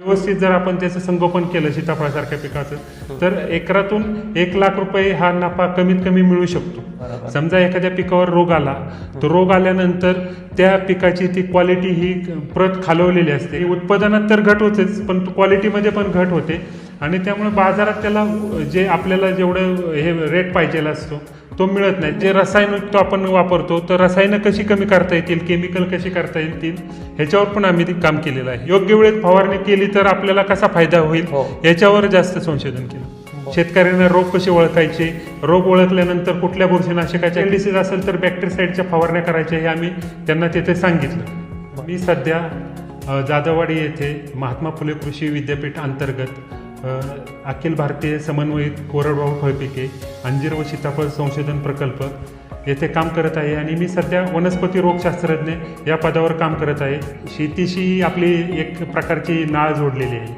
व्यवस्थित जर आपण त्याचं संगोपन केलं सीताफळासारख्या पिकाचं तर एकरातून एक लाख रुपये हा नफा कमीत कमी मिळू शकतो. समजा एखाद्या पिकावर रोग आला तर रोग आल्यानंतर त्या पिकाची ती क्वालिटी ही प्रत खालवलेली असते. उत्पादनात तर घट होतेच पण क्वालिटीमध्ये पण घट होते. आणि त्यामुळे बाजारात त्याला जे आपल्याला जेवढं हे रेट पाहिजेला असतो तो मिळत नाही. जे रसायनयुक्त आपण वापरतो तर रसायनं कशी कमी करता येतील केमिकल कशी करता येतील ह्याच्यावर पण आम्ही ते काम केलेलं आहे. योग्य वेळेत फवारणी केली तर आपल्याला कसा फायदा होईल? हो. याच्यावर जास्त संशोधन केलं. शेतकऱ्यांना रोग कसे ओळखायचे? रोग ओळखल्यानंतर कुठल्या बुरशीनाशकाच्या डिसीज असेल तर बॅक्टेरिसाईडच्या फवारण्या करायच्या हे आम्ही त्यांना तिथे सांगितलं. मी सध्या जाधववाडी येथे महात्मा फुले कृषी विद्यापीठ अंतर्गत अखिल भारतीय समन्वयित कोरडवाहू फळपिके अंजीर व सीताफळ संशोधन प्रकल्प येथे काम करत आहे आणि मी सध्या वनस्पती रोगशास्त्रज्ञ या पदावर काम करत आहे. शेतीशी आपली एक प्रकारची नाळ जोडलेली आहे.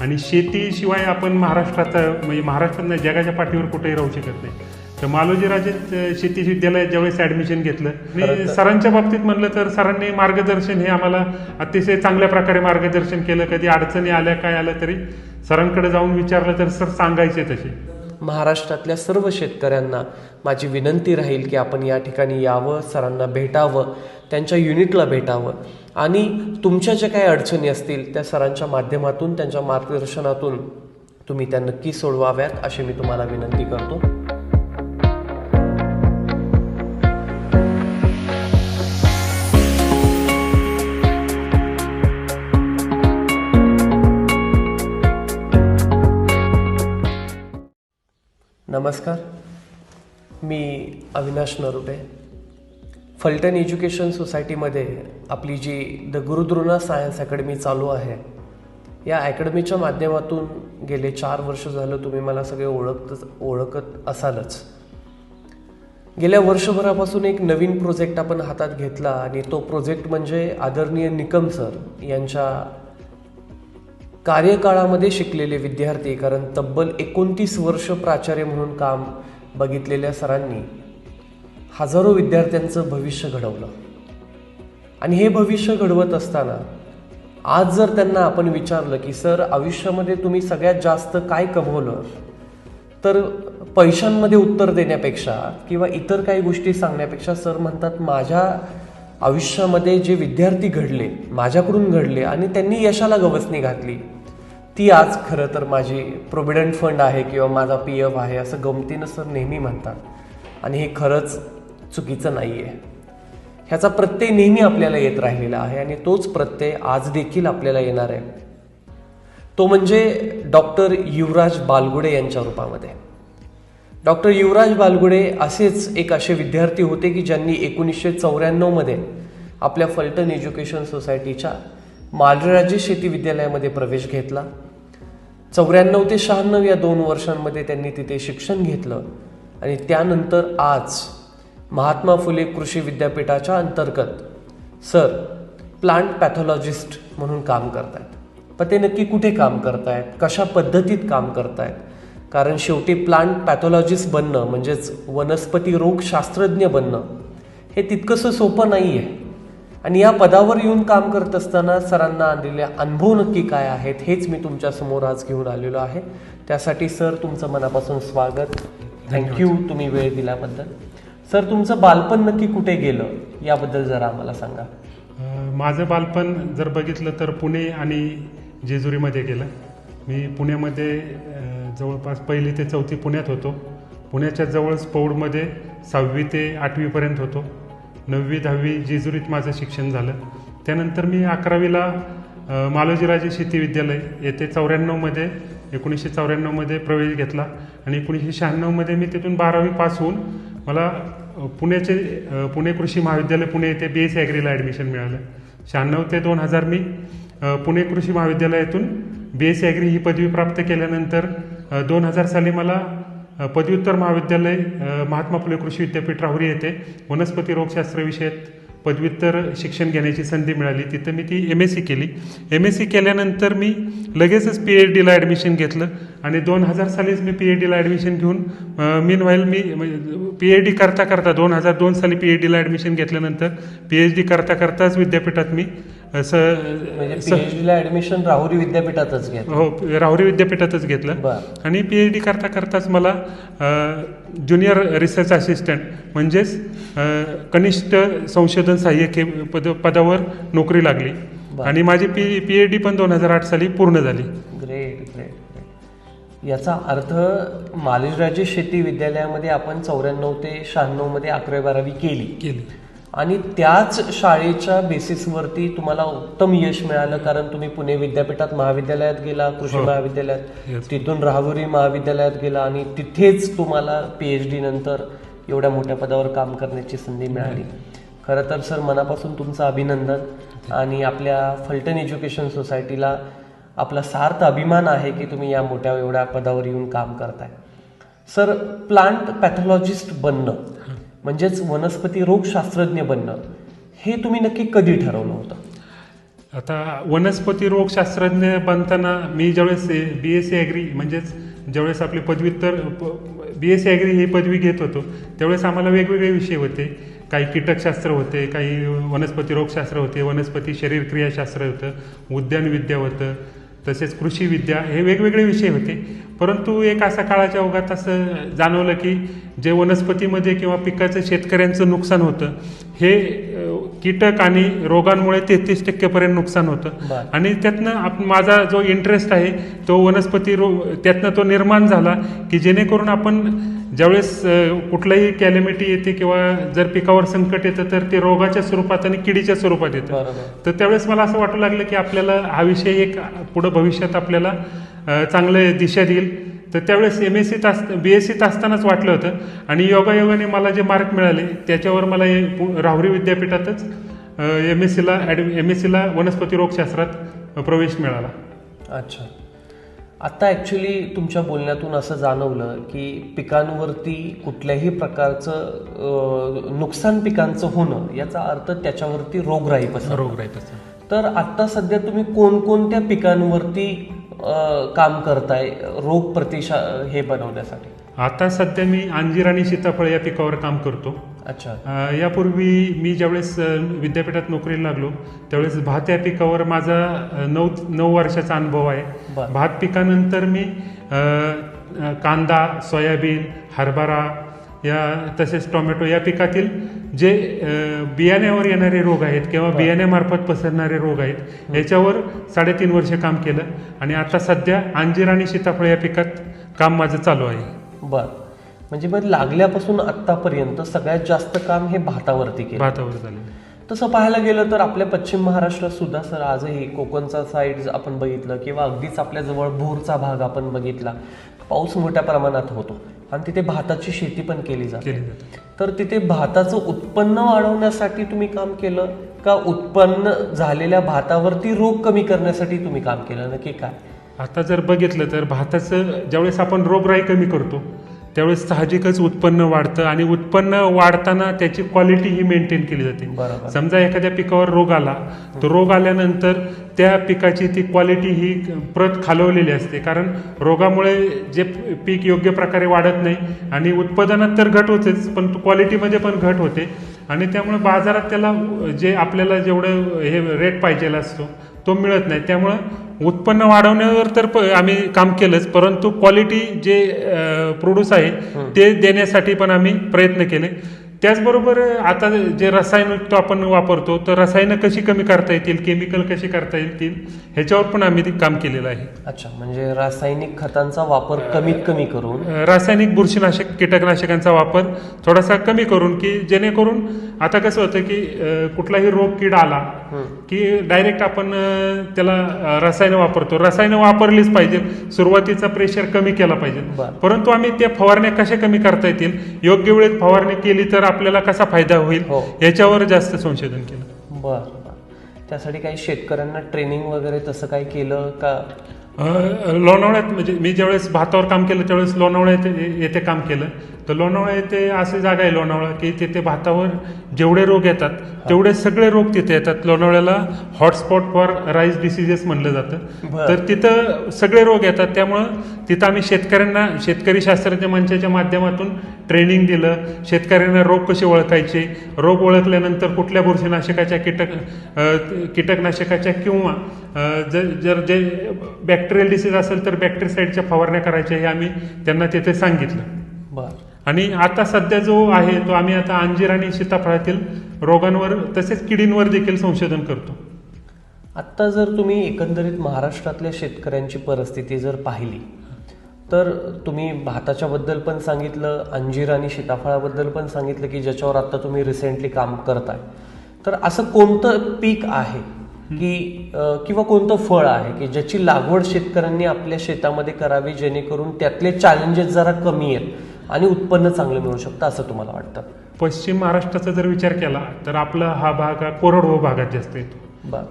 आणि शेतीशिवाय आपण महाराष्ट्रात म्हणजे महाराष्ट्रात नाही जगाच्या पाठीवर कुठेही राहू शकत नाही. तर मालोजी राजेत अ, शेती विद्यालयात ज्यावेळेस ॲडमिशन घेतलं मी सरांच्या बाबतीत म्हणलं तर सरांनी मार्गदर्शन हे आम्हाला अतिशय चांगल्या प्रकारे मार्गदर्शन केलं. कधी अडचणी आल्या काय आलं तरी सरांकडे जाऊन विचारलं तर सर सांगायचे तसे. महाराष्ट्रातल्या सर्व शेतकऱ्यांना माझी विनंती राहील की आपण या ठिकाणी यावं सरांना भेटावं त्यांच्या युनिटला भेटावं. आणि तुमच्या ज्या काही अडचणी असतील त्या सरांच्या माध्यमातून त्यांच्या मार्गदर्शनातून तुम्ही त्या नक्की सोडवाव्यात अशी मी तुम्हाला विनंती करतो. नमस्कार. मी अविनाश नरुटे. फलटण एज्युकेशन सोसायटीमध्ये आपली जी द गुरुद्रोणा सायन्स अकॅडमी चालू आहे या अकॅडमीच्या माध्यमातून गेले चार वर्ष झालं तुम्ही मला सगळे ओळखत ओळखत असालच. गेल्या वर्षभरापासून एक नवीन प्रोजेक्ट आपण हातात घेतला आणि तो प्रोजेक्ट म्हणजे आदरणीय निकम सर यांच्या कार्यकाळामध्ये शिकलेले विद्यार्थी कारण तब्बल एकोणतीस वर्ष प्राचार्य म्हणून काम बघितलेल्या सरांनी हजारो विद्यार्थ्यांचं भविष्य घडवलं. आणि हे भविष्य घडवत असताना आज जर त्यांना आपण विचारलं की सर आयुष्यामध्ये तुम्ही सगळ्यात जास्त काय कमवलं? तर पैशांमध्ये उत्तर देण्यापेक्षा किंवा इतर काही गोष्टी सांगण्यापेक्षा सर म्हणतात माझ्या आयुष्यामध्ये जे विद्यार्थी घडले माझ्याकडून घडले आणि त्यांनी यशाला गवसणी घातली ती आज खरं तर माझी प्रोव्हिडंट फंड आहे किंवा माझा पी एफ आहे असं गमतीनं सर नेहमी म्हणतात. आणि हे खरंच चुकीचं नाही आहे ह्याचा प्रत्यय नेहमी आपल्याला येत राहिलेला आहे आणि तोच प्रत्यय आज देखील आपल्याला येणार आहे. तो म्हणजे डॉक्टर युवराज बालगुडे यांच्या रूपामध्ये. डॉक्टर युवराज बालगुडे असेच एक असे विद्यार्थी होते की ज्यांनी एकोणीसशे चौऱ्याण्णवमध्ये आपल्या फलटण एज्युकेशन सोसायटीच्या मालराजे शेती विद्यालयामध्ये प्रवेश घेतला. चौऱ्याण्णव ते शहाण्णव या दोन वर्षांमध्ये त्यांनी तिथे शिक्षण घेतलं. आणि त्यानंतर आज महात्मा फुले कृषी विद्यापीठाच्या अंतर्गत सर प्लांट पॅथॉलॉजिस्ट म्हणून काम करतायत. पण ते नक्की कुठे काम करतायत? कशा पद्धतीत काम करतायत? कारण शेवटी प्लांट पॅथॉलॉजिस्ट बनणं म्हणजेच वनस्पती रोगशास्त्रज्ञ बनणं हे तितकंसं सोपं नाही आहे आणि या पदावर येऊन काम करत असताना सरांना आलेले अनुभव नक्की काय आहेत हेच मी तुमच्यासमोर आज घेऊन आलेलो आहे. त्यासाठी सर तुमचं मनापासून स्वागत. थँक्यू तुम्ही वेळ दिल्याबद्दल. सर तुमचं बालपण नक्की कुठे गेलं? याबद्दल जरा आम्हाला सांगा. माझं बालपण जर बघितलं तर पुणे आणि जेजुरीमध्ये गेलं. मी पुण्यामध्ये जवळपास पहिली ते चौथी पुण्यात होतो. पुण्याच्या जवळच पौडमध्ये सहावी ते आठवीपर्यंत होतो. नववी दहावी जेजुरीत माझं शिक्षण झालं. त्यानंतर मी अकरावीला मालोजीराजे शेती विद्यालय येथे चौऱ्याण्णवमध्ये एकोणीसशे चौऱ्याण्णवमध्ये प्रवेश घेतला आणि एकोणीसशे शहाण्णवमध्ये मी तिथून बारावी पास होऊन मला पुण्याचे पुणे कृषी महाविद्यालय पुणे येथे बी एस ॲग्रीला ॲडमिशन मिळालं. शहाण्णव ते दोन हजार मी पुणे कृषी महाविद्यालयातून बी एस ॲग्री ही पदवी प्राप्त केल्यानंतर दोन हजार साली मला पदव्युत्तर महाविद्यालय महात्मा फुले कृषी विद्यापीठ राहुरी येथे वनस्पती रोगशास्त्र विषयात पदव्युत्तर शिक्षण घेण्याची संधी मिळाली. तिथं मी ती एम एस सी केली. एम एस सी केल्यानंतर मी लगेचच पी एच डीला ॲडमिशन घेतलं आणि दोन हजार सालीच मी पी एच डीला ॲडमिशन घेऊन मीन व्हाईल मी पी एच डी करता करता दोन हजार दोन साली पी एच डीला ॲडमिशन घेतल्यानंतर पी एच डी करता करताच विद्यापीठात मी असं म्हणजे ला ऍडमिशन राहुरी विद्यापीठातच घ्या हो राहुरी विद्यापीठातच घेतलं. आणि पी एच डी करता करताच मला ज्युनियर रिसर्च असिस्टंट म्हणजेच कनिष्ठ संशोधन सहाय्यक हे पद पदावर नोकरी लागली. आणि माझी पी पी एच डी पण दोन हजार आठ साली पूर्ण झाली. ग्रेट ग्रेट याचा अर्थ मालिजराजे शेती विद्यालयामध्ये आपण चौऱ्याण्णव ते शहाण्णवमध्ये अकरावी बारावी केली. केली. आणि त्याच शाळेच्या बेसिसवरती तुम्हाला उत्तम यश मिळालं कारण तुम्ही पुणे विद्यापीठात महाविद्यालयात गेला कृषी हो. महाविद्यालयात. तिथून राहुरी महाविद्यालयात गेला आणि तिथेच तुम्हाला पीएच डी नंतर एवढ्या मोठ्या पदावर काम करण्याची संधी मिळाली खरं तर सर मनापासून तुमचं अभिनंदन आणि आपल्या फलटण एज्युकेशन सोसायटीला आपला सार्थ अभिमान आहे की तुम्ही या मोठ्या एवढ्या पदावर येऊन काम करताय सर प्लांट पॅथॉलॉजिस्ट बनणं म्हणजेच वनस्पती रोगशास्त्रज्ञ बनणं हे तुम्ही नक्की कधी ठरवलं होतं? आता वनस्पती रोगशास्त्रज्ञ बनताना मी ज्यावेळेस बी एस सी ॲग्री म्हणजेच ज्यावेळेस आपली पदव्युत्तर बी एस सी ॲग्री ही पदवी घेत होतो त्यावेळेस आम्हाला वेगवेगळे विषय होते. काही कीटकशास्त्र होते काही वनस्पती रोगशास्त्र होते वनस्पती शरीरक्रियाशास्त्र होतं उद्यानविद्या होतं तसेच कृषी विद्या हे वेगवेगळे विषय होते परंतु एक असा काळाच्या ओघात असं जाणवलं की जे वनस्पतीमध्ये किंवा पिकाचं शेतकऱ्यांचं नुकसान होतं हे कीटक आणि रोगांमुळे तेहतीस टक्केपर्यंत नुकसान होतं. आणि त्यातनं आप माझा जो इंटरेस्ट आहे तो वनस्पती रो त्यातनं तो निर्माण झाला की जेणेकरून आपण ज्यावेळेस कुठलंही कॅलेमिटी येते किंवा जर पिकावर संकट येतं तर ते रोगाच्या स्वरूपात आणि किडीच्या स्वरूपात येतं. तर त्यावेळेस मला असं वाटू लागलं की आपल्याला हा विषय एक पुढं भविष्यात आपल्याला चांगलं दिशा देईल. तर त्यावेळेस एम एस सीत अस बी एस सीत असतानाच वाटलं होतं. आणि योगायोगाने मला जे मार्क मिळाले त्याच्यावर मला राहुरी विद्यापीठातच एम एस सीला ॲड एम एस सीला वनस्पती रोगशास्त्रात प्रवेश मिळाला. अच्छा. आता ॲक्च्युली तुमच्या बोलण्यातून असं जाणवलं की पिकांवरती कुठल्याही प्रकारचं नुकसान पिकांचं होणं याचा अर्थ त्याच्यावरती रोगराई पसरणं रोग राहील तर आता सध्या तुम्ही कोणकोणत्या पिकांवरती काम करताय रोग प्रतिशा हे बनवण्यासाठी. आता सध्या मी अंजीर आणि सीताफळ या पिकावर काम करतो. अच्छा. यापूर्वी मी ज्यावेळेस विद्यापीठात नोकरीला लागलो त्यावेळेस भात या पिकावर माझा नऊ नऊ वर्षाचा अनुभव आहे. भात पिकानंतर मी कांदा सोयाबीन हरभरा या तसेच टोमॅटो या पिकातील जे बियाण्यावर येणारे रोग आहेत किंवा. बियाण्यामार्फत पसरणारे रोग आहेत याच्यावर साडेतीन वर्ष काम केलं आणि आता सध्या अंजीर आणि सीताफळ या पिकात काम माझं चालू आहे. बर. म्हणजे मग लागल्यापासून आत्तापर्यंत सगळ्यात जास्त काम हे भातावरती केलं. भातावर झालेलं. तसं पाहायला गेलं तर आपल्या पश्चिम महाराष्ट्रात सुद्धा सर आजही कोकणचा साईड आपण बघितलं किंवा अगदीच आपल्या जवळ भोरचा भाग आपण बघितला पाऊस मोठ्या प्रमाणात होतो. आणि तिथे भाताची शेती पण केली जाते. तर तिथे भाताचं उत्पन्न वाढवण्यासाठी तुम्ही काम केलं का उत्पन्न झालेल्या भातावरती रोग कमी करण्यासाठी तुम्ही काम केलं? नक्की काय? आता जर बघितलं तर भाताचं ज्यावेळेस आपण रोगराई कमी करतो त्यावेळेस साहजिकच उत्पन्न वाढतं आणि उत्पन्न वाढताना त्याची क्वालिटी ही मेंटेन केली जाते. समजा एखाद्या पिकावर रोग आला तर रोग आल्यानंतर त्या पिकाची ती क्वालिटी ही प्रत खालवलेली असते. कारण रोगामुळे जे पीक योग्य प्रकारे वाढत नाही आणि उत्पादनात तर घट होतेच पण क्वालिटीमध्ये पण घट होते. आणि त्यामुळे बाजारात त्याला जे आपल्याला जेवढं हे रेट पाहिजेला असतो तो मिळत नाही. त्यामुळं उत्पन्न वाढवण्यावर तर प- आम्ही काम केलंच परंतु क्वालिटी जे प्रोड्यूस आहे ते देण्यासाठी पण आम्ही प्रयत्न केले. त्याचबरोबर आता जे रसायनयुक्त आपण वापरतो तर रसायनं कशी कमी करता येतील केमिकल कशी करता येतील ह्याच्यावर पण आम्ही ते काम केलेलं आहे. अच्छा म्हणजे रासायनिक खतांचा वापर कमीत कमी करून? रासायनिक बुरशीनाशक कीटकनाशकांचा वापर थोडासा कमी करून की जेणेकरून आता कसं होतं की कुठलाही रोग कीड आला की डायरेक्ट आपण त्याला रसायनं वापरतो. रसायनं वापरलीच पाहिजे सुरुवातीचा प्रेशर कमी केला पाहिजे. परंतु आम्ही त्या फवारण्या कशा कमी करता येतील? योग्य वेळेत फवारणी केली तर आपल्याला कसा फायदा होईल हो. याच्यावर जास्त संशोधन केलं. बर. बर त्यासाठी काही शेतकऱ्यांना ट्रेनिंग वगैरे तसं काही केलं का? लोणावळ्यात म्हणजे मी ज्यावेळेस भातावर काम केलं त्यावेळेस लोणावळा येथे येथे काम केलं. तर लोणावळा येथे अशी जागा आहे लोणावळा की तिथे भातावर जेवढे रोग येतात तेवढे सगळे रोग तिथे येतात. लोणावळ्याला हॉटस्पॉट फॉर राईस डिसिजेस म्हणलं जातं. तर तिथं सगळे रोग येतात. त्यामुळं तिथं आम्ही शेतकऱ्यांना शेतकरी शास्त्रज्ञ मंचाच्या माध्यमातून ट्रेनिंग दिलं. शेतकऱ्यांना रोग कसे ओळखायचे? रोग ओळखल्यानंतर कुठल्या बुरशीनाशकाच्या कीटक कीटकनाशकाच्या किंवा जर जर जे बॅक्टेरियल डिसीज असेल तर बॅक्टेरिसाईडच्या फवारण्या करायच्या हे आम्ही त्यांना तिथे सांगितलं. बर. आणि आता सध्या जो आहे तो आम्ही आता अंजीर आणि सीताफळातील रोगांवर तसेच किडींवर देखील संशोधन करतो. आत्ता जर तुम्ही एकंदरीत महाराष्ट्रातल्या शेतकऱ्यांची परिस्थिती जर पाहिली तर तुम्ही भाताच्या बद्दल पण सांगितलं अंजीर आणि सीताफळाबद्दल पण सांगितलं की ज्याच्यावर आता तुम्ही रिसेंटली काम करताय. तर असं कोणतं पीक आहे की किंवा कोणतं फळ आहे की ज्याची लागवड शेतकऱ्यांनी आपल्या शेतामध्ये करावी जेणेकरून त्यातले चॅलेंजेस जरा कमी आहेत आणि उत्पन्न चांगलं मिळू शकतं असं तुम्हाला वाटतं? पश्चिम महाराष्ट्राचा जर विचार केला तर आपला हा भाग हा कोरडवाहू भागात जास्त येतो.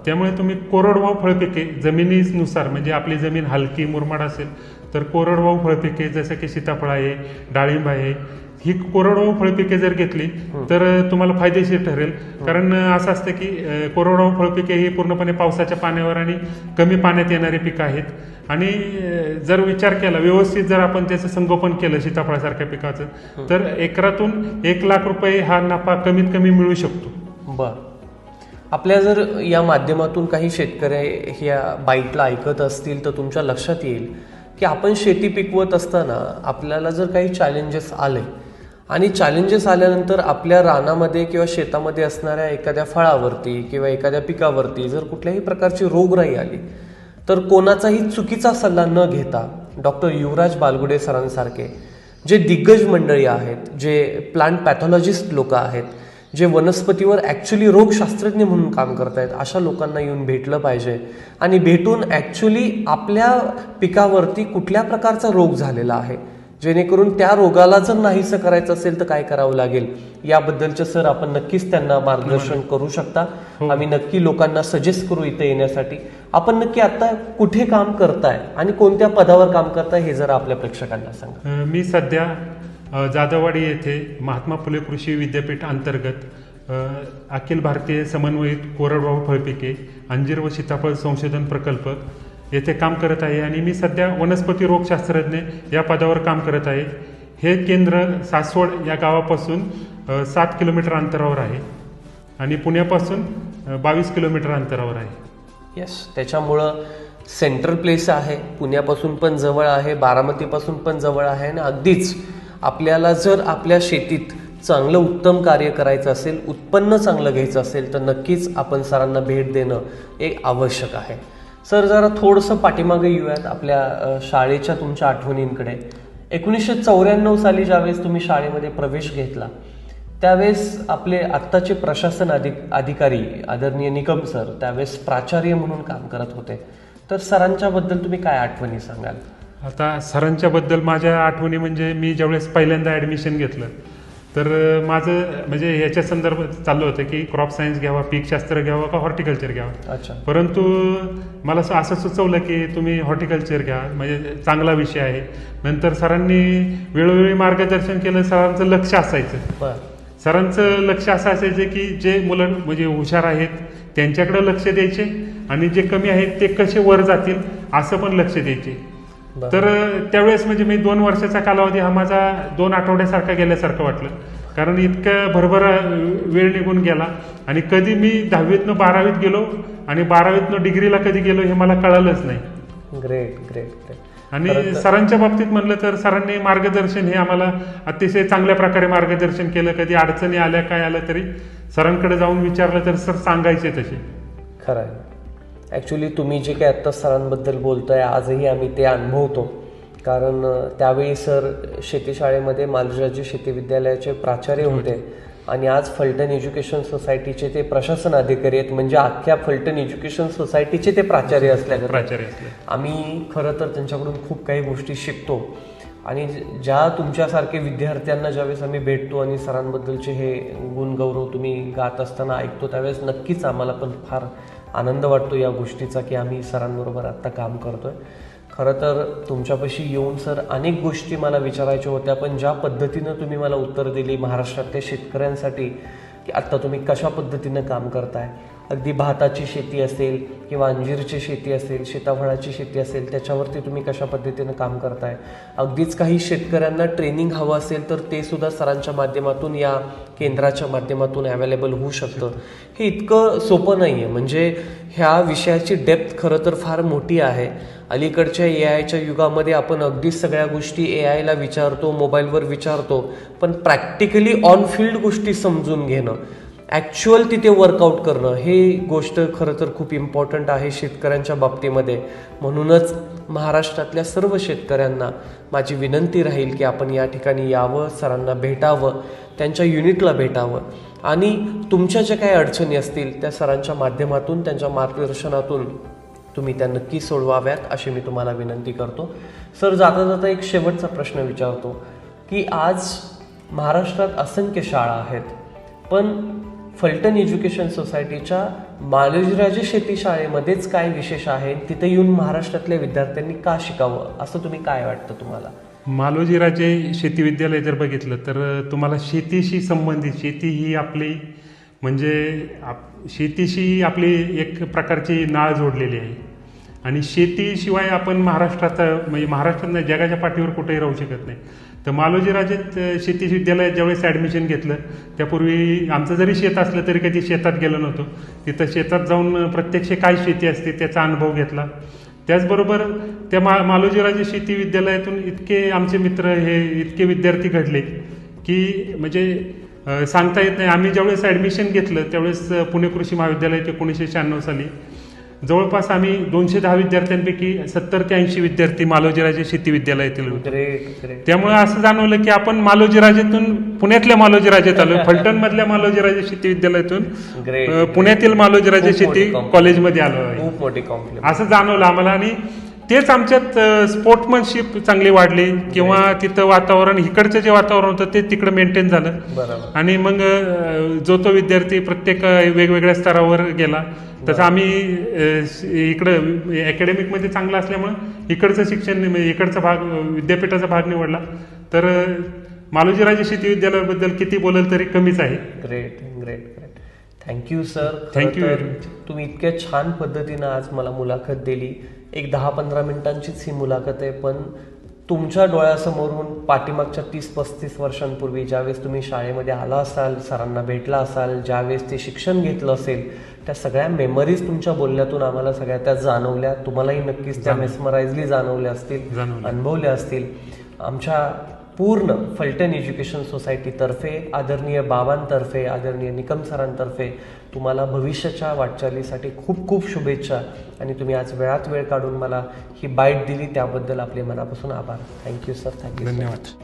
त्यामुळे तुम्ही कोरडवाहू फळपिके जमिनीनुसार म्हणजे आपली जमीन हलकी मुरमाड असेल तर कोरडवाहू फळपिके जसं की सीताफळ आहे डाळिंब आहे ही कोरडवाहू फळपिके जर घेतली तर तुम्हाला फायदेशीर ठरेल. कारण असं असतं की कोरडवाहू फळपिके ही पूर्णपणे पावसाच्या पाण्यावर आणि कमी पाण्यात येणारी पिकं आहेत. आणि जर विचार केला व्यवस्थित जर आपण त्याचं संगोपन केलं सीताफळासारख्या पिकाचं तर एकरातून एक लाख रुपये हा नफा कमीत कमी मिळू शकतो. बर. आपल्या जर या माध्यमातून काही शेतकरी या बाईटला ऐकत असतील तर तुमच्या लक्षात येईल की आपण शेती पिकवत असताना आपल्याला जर काही चॅलेंजेस आले आणि चॅलेंजेस आल्यानंतर आपल्या रानामध्ये किंवा शेतामध्ये असणाऱ्या एखाद्या फळावरती किंवा एखाद्या पिकावरती जर कुठल्याही प्रकारची रोगराई आली तर कोणाचाही चुकीचा सल्ला न घेता डॉक्टर युवराज बालगुडे सरांसारखे जे दिग्गज मंडळी आहेत जे प्लांट पॅथॉलॉजिस्ट लोक आहेत जे वनस्पतीवर ॲक्च्युली रोगशास्त्रज्ञ म्हणून काम करतायत अशा लोकांना येऊन भेटलं पाहिजे. आणि भेटून ॲक्च्युली आपल्या पिकावरती कुठल्या प्रकारचा रोग झालेला आहे जेणेकरून त्या रोगाला जर नाहीसं करायचं असेल तर काय करावं लागेल? याबद्दलचं सर आपण नक्कीच त्यांना मार्गदर्शन करू शकता. आम्ही नक्की लोकांना सजेस्ट करू इथे येण्यासाठी. आपण नक्की आता कुठे काम करताय आणि कोणत्या पदावर काम करताय हे जरा आपल्या प्रेक्षकांना सांगा. मी सध्या जाधववाडी येथे महात्मा फुले कृषी विद्यापीठ अंतर्गत अखिल भारतीय समन्वयित कोरडवाहू फळपिके अंजीर व सीताफळ संशोधन प्रकल्प येथे काम करत आहे आणि मी सध्या वनस्पती रोगशास्त्रज्ञ या पदावर काम करत आहे. हे केंद्र सासवड या गावापासून सात किलोमीटर अंतरावर आहे आणि पुण्यापासून बावीस किलोमीटर अंतरावर आहे. येस त्याच्यामुळं सेंट्रल प्लेस आहे पुण्यापासून पण जवळ आहे बारामतीपासून पण जवळ आहे आणि अगदीच आपल्याला जर आपल्या शेतीत चांगलं उत्तम कार्य करायचं असेल उत्पन्न चांगलं घ्यायचं असेल तर नक्कीच आपण सरांना भेट देणं एक आवश्यक आहे. सर जरा थोडंसं पाठीमागे येऊयात आपल्या शाळेच्या तुमच्या आठवणींकडे. एकोणीसशे चौऱ्याण्णव साली ज्यावेळेस तुम्ही शाळेमध्ये प्रवेश घेतला त्यावेळेस आपले आत्ताचे प्रशासन अधिक अधिकारी आदरणीय निकम सर त्यावेळेस प्राचार्य म्हणून काम करत होते. तर सरांच्याबद्दल तुम्ही काय आठवणी सांगाल? आता सरांच्याबद्दल माझ्या आठवणी म्हणजे मी ज्यावेळेस पहिल्यांदा ॲडमिशन घेतलं तर माझं म्हणजे ह्याच्या संदर्भात चाललं होतं की क्रॉप सायन्स घ्यावा पीकशास्त्र घ्यावं का हॉर्टिकल्चर घ्यावं? अच्छा. परंतु मला असं असं सुचवलं की तुम्ही हॉर्टिकल्चर घ्या म्हणजे चांगला विषय आहे. नंतर सरांनी वेळोवेळी मार्गदर्शन केलं सरांचं लक्ष असायचं. सरांचं लक्ष असं असायचं की जे मुलं म्हणजे हुशार आहेत त्यांच्याकडे लक्ष द्यायचे आणि जे कमी आहेत ते कसे वर जातील असं पण लक्ष द्यायचे. तर त्यावेळेस म्हणजे मी दोन वर्षाचा कालावधी हा माझा दोन आठवड्यासारखा गेल्यासारखं वाटलं. कारण इतकं भरभर वेळ निघून गेला. आणि कधी मी दहावीतनं बारावीत गेलो आणि बारावीतनं डिग्रीला कधी गेलो हे मला कळालंच नाही. ग्रेट ग्रेट ग्रेट आणि सरांच्या बाबतीत म्हणलं तर सरांनी मार्गदर्शन हे आम्हाला अतिशय चांगल्या प्रकारे मार्गदर्शन केलं. कधी अडचणी आल्या काय आलं तरी सरांकडे जाऊन विचारलं तर सर सांगायचे तसे. खरं आहे. ॲक्च्युली तुम्ही जे काही आत्ता सरांबद्दल बोलताय आजही आम्ही ते अनुभवतो. कारण त्यावेळी सर शेतीशाळेमध्ये मालराजी शेती विद्यालयाचे प्राचार्य होते. आणि आज फलटण एज्युकेशन सोसायटीचे ते प्रशासन अधिकारी आहेत. म्हणजे अख्ख्या फलटण एज्युकेशन सोसायटीचे ते प्राचार्य असल्यागत. प्राचार्य असले. आम्ही खरं तर त्यांच्याकडून खूप काही गोष्टी शिकतो. आणि ज्या तुमच्यासारखे विद्यार्थ्यांना ज्यावेळेस आम्ही भेटतो आणि सरांबद्दलचे हे गुणगौरव तुम्ही गात असताना ऐकतो त्यावेळेस नक्कीच आम्हाला पण फार आनंद वाटतो या गोष्टीचा की आम्ही सरांबरोबर आत्ता काम करतोय. खरं तर तुमच्यापाशी येऊन सर अनेक गोष्टी मला विचारायच्या होत्या पण ज्या पद्धतीनं तुम्ही मला उत्तर दिली महाराष्ट्रातल्या शेतकऱ्यांसाठी की आत्ता तुम्ही कशा पद्धतीनं काम करताय? अगदी भाताची शेती असेल किंवा अंजीरची शेती असेल सीताफळाची शेती असेल त्याच्यावरती तुम्ही कशा पद्धतीनं काम करताय? अगदीच काही शेतकऱ्यांना ट्रेनिंग हवं असेल तर ते सुद्धा सरांच्या माध्यमातून या केंद्राच्या माध्यमातून अवेलेबल होऊ शकतं. हे इतकं सोपं नाही आहे म्हणजे ह्या विषयाची डेप्थ खरं तर फार मोठी आहे. अलीकडच्या ए आयच्या युगामध्ये आपण अगदीच सगळ्या गोष्टी ए आयला विचारतो मोबाईलवर विचारतो पण प्रॅक्टिकली ऑन फील्ड गोष्टी समजून घेणं. ॲक्च्युअल तिथे वर्कआउट करणं हे गोष्ट खरं तर खूप इम्पॉर्टंट आहे शेतकऱ्यांच्या बाबतीमध्ये. म्हणूनच महाराष्ट्रातल्या सर्व शेतकऱ्यांना माझी विनंती राहील की आपण या ठिकाणी यावं सरांना भेटावं त्यांच्या युनिटला भेटावं. आणि तुमच्या ज्या काही अडचणी असतील त्या सरांच्या माध्यमातून त्यांच्या मार्गदर्शनातून तुम्ही त्या नक्की सोडवाव्यात अशी मी तुम्हाला विनंती करतो. सर जाता जाता एक शेवटचा प्रश्न विचारतो की आज महाराष्ट्रात असंख्य शाळा आहेत पण फलटण एज्युकेशन सोसायटीच्या मालोजीराजे शेती शाळेमध्येच काय विशेष आहे? तिथे येऊन महाराष्ट्रातल्या विद्यार्थ्यांनी का शिकावं? असं तुम्ही काय वाटतं तुम्हाला? मालोजीराजे शेती विद्यालय जर बघितलं तर तुम्हाला शेतीशी संबंधित शेती ही आपली म्हणजे आप शेतीशी आपली एक प्रकारची नाळ जोडलेली आहे. आणि शेतीशिवाय आपण महाराष्ट्राचा म्हणजे महाराष्ट्रात जगाच्या पाठीवर कुठेही राहू शकत नाही. तर मालोजीराजेत शेती विद्यालयात ज्यावेळेस ॲडमिशन घेतलं त्यापूर्वी आमचं जरी शेत असलं तरी कधी शेतात गेलो नव्हतो. तिथं शेतात जाऊन प्रत्यक्ष काय शेती असते त्याचा अनुभव घेतला. त्याचबरोबर त्या मा मालोजीराजे शेती विद्यालयातून इतके आमचे मित्र हे इतके विद्यार्थी घडले की म्हणजे सांगता येत नाही. आम्ही ज्यावेळेस ॲडमिशन घेतलं त्यावेळेस पुणे कृषी महाविद्यालयात एकोणीसशे शहाण्णव साली जवळपास आम्ही दोनशे दहा विद्यार्थ्यांपैकी सत्तर ते ऐंशी विद्यार्थी मालोजीराजे शेती विद्यालयातील होते. त्यामुळे असं जाणवलं की आपण मालोजीराजेतून पुण्यातल्या मालोजीराजेत आलो. फलटण मधल्या मालोजीराजे शेती विद्यालयातून पुण्यातील मालोजीराजे शेती. कॉलेजमध्ये आलो आहे. असं जाणवलं आम्हाला आणि तेच आमच्यात स्पोर्ट्समनशिप चांगली वाढली. किंवा तिथं वातावरण इकडचं जे वातावरण होतं ते तिकडं मेंटेन झालं. बरोबर. आणि मग जो तो विद्यार्थी प्रत्येक वेगवेगळ्या स्तरावर गेला. तसं आम्ही इकडं अकॅडमिकमध्ये चांगलं असल्यामुळं इकडचं शिक्षण इकडचा भाग विद्यापीठाचा भाग निवडला. तर मालोजीराजे शेती विद्यालयाबद्दल किती बोलल तरी कमीच आहे. Great great great thank you sir very तुम्ही इतक्या छान पद्धतीनं आज मला मुलाखत दिली. एक दहा पंधरा मिनिटांचीच ही मुलाखत आहे पण तुमच्या डोळ्यासमोरून पाठीमागच्या तीस पस्तीस वर्षांपूर्वी ज्यावेळेस तुम्ही शाळेमध्ये आला असाल सरांना भेटला असाल ज्यावेळेस ते शिक्षण घेतलं असेल त्या सगळ्या मेमरीज तुमच्या बोलण्यातून आम्हाला सगळ्या त्या जाणवल्या. तुम्हालाही नक्कीच त्या मेस्मराइजली जाणवल्या असतील. अनुभवल्या असतील. आमच्या पूर्ण फलटण एज्युकेशन सोसायटीतर्फे आदरणीय बाबांतर्फे आदरणीय निकम सरांतर्फे तुम्हाला भविष्याच्या वाटचालीसाठी खूप खूप शुभेच्छा आणि तुम्ही आज वेळात वेळ काढून मला ही बाईट दिली त्याबद्दल आपले मनापासून आभार. थँक्यू सर थँक्यू धन्यवाद.